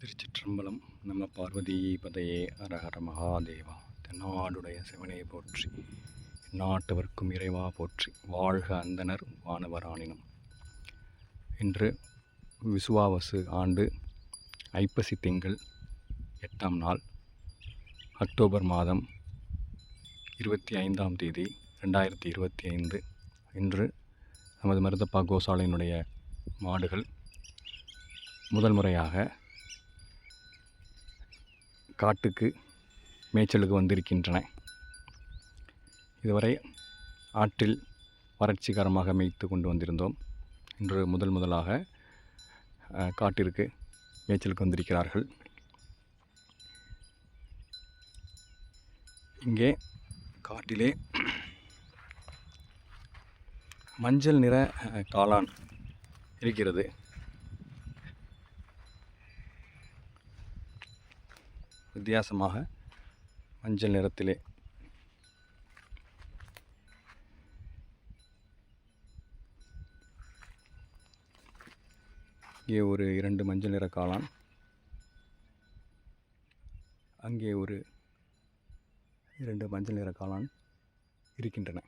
திருச்சிற்றம்பலம் நம்ம பார்வதி பதையே அரஹர மகாதேவா. தென்னாடுடைய சிவனை போற்றி நாட்டவர்க்கும் இறைவா போற்றி வாழ்க அந்தனர் வானவராணினம் இன்று விசுவாவசு ஆண்டு ஐப்பசி திங்கள் எட்டாம் நாள் அக்டோபர் மாதம் இருபத்தி ஐந்தாம் தேதி ரெண்டாயிரத்தி இருபத்தி ஐந்து இன்று நமது மருதப்பா கோசாலையினுடைய மாடுகள் முதல் முறையாக காட்டுக்கு மேய்ச்சலுக்கு வந்திருக்கின்றன. இதுவரை ஆற்றில் வறட்சிகரமாக மேய்த்து கொண்டு வந்திருந்தோம். இன்று முதல் முதலாக காட்டிற்கு மேய்ச்சலுக்கு வந்திருக்கிறார்கள். இங்கே காட்டிலே மஞ்சள் நிற காளான் இருக்கிறது. வித்தியாசமாக மஞ்சள் நிறத்திலே. இங்கே ஒரு இரண்டு மஞ்சள் நிற காளான். அங்கே ஒரு இரண்டு மஞ்சள் நிற காளான் இருக்கின்றன.